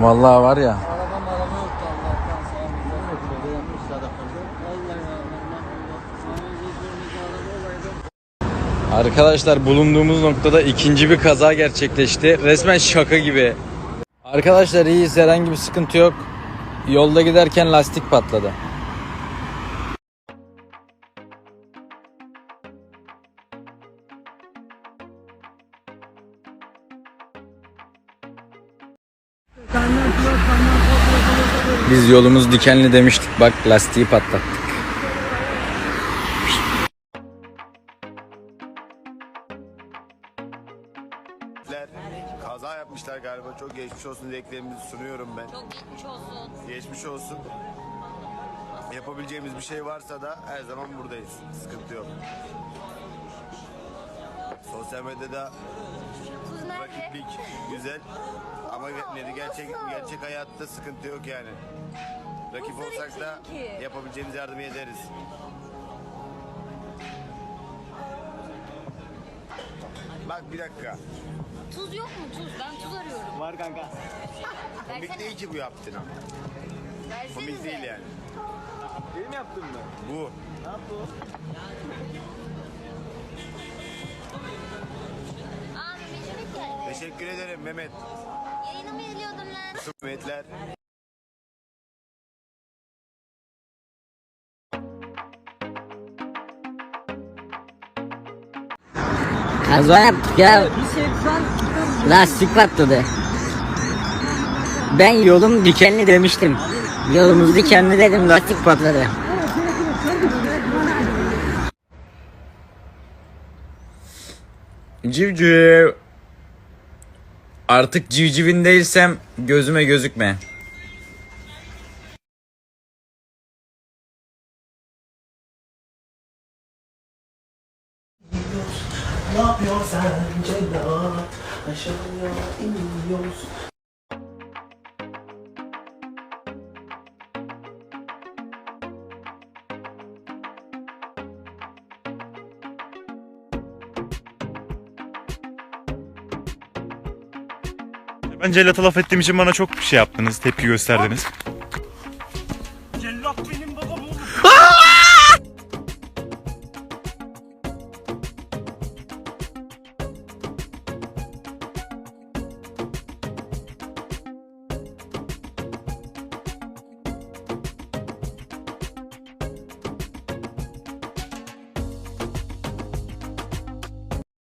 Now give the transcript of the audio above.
Vallahi var ya. Araba maraba yoktu Allah'tan sağ Yapmış sadakası. Vallahi ya. Vallahi olaydı. Arkadaşlar bulunduğumuz noktada ikinci bir kaza gerçekleşti. Resmen şaka gibi. Arkadaşlar iyiyiz herhangi bir sıkıntı yok. Yolda giderken lastik patladı. Biz yolumuz dikenli demiştik. Bak lastiği patlattık. Kaza yapmışlar galiba. Çok geçmiş olsun dileklerimizi sunuyorum ben. Çok geçmiş olsun. Geçmiş olsun. Yapabileceğimiz bir şey varsa da her zaman buradayız. Sıkıntı yok. Sosyal medyada rakiplik güzel ama ge- gerçek gerçek hayatta sıkıntı yok yani. Rakip olsak da yapabileceğimiz yardımı ederiz. Bak bir dakika. Tuz yok mu tuz? Ben tuz arıyorum. Var kanka. Komik değil ki bu yaptın ama. Komik Versenize. değil yani. Benim yaptım ben. Bu. Ne yaptı o? Teşekkür ederim Mehmet. Yayını mı izliyordun lan? Mehmetler. Kaza yaptık ya. Lastik patladı. Ben yolum dikenli demiştim. Yolumuz dikenli dedim lastik patladı. Civciv. Artık civcivin değilsem gözüme gözükme. Ne yapıyor sence Cennet? Aşağıya iniyoruz. Ben Celat'a laf ettiğim için bana çok şey yaptınız, tepki gösterdiniz.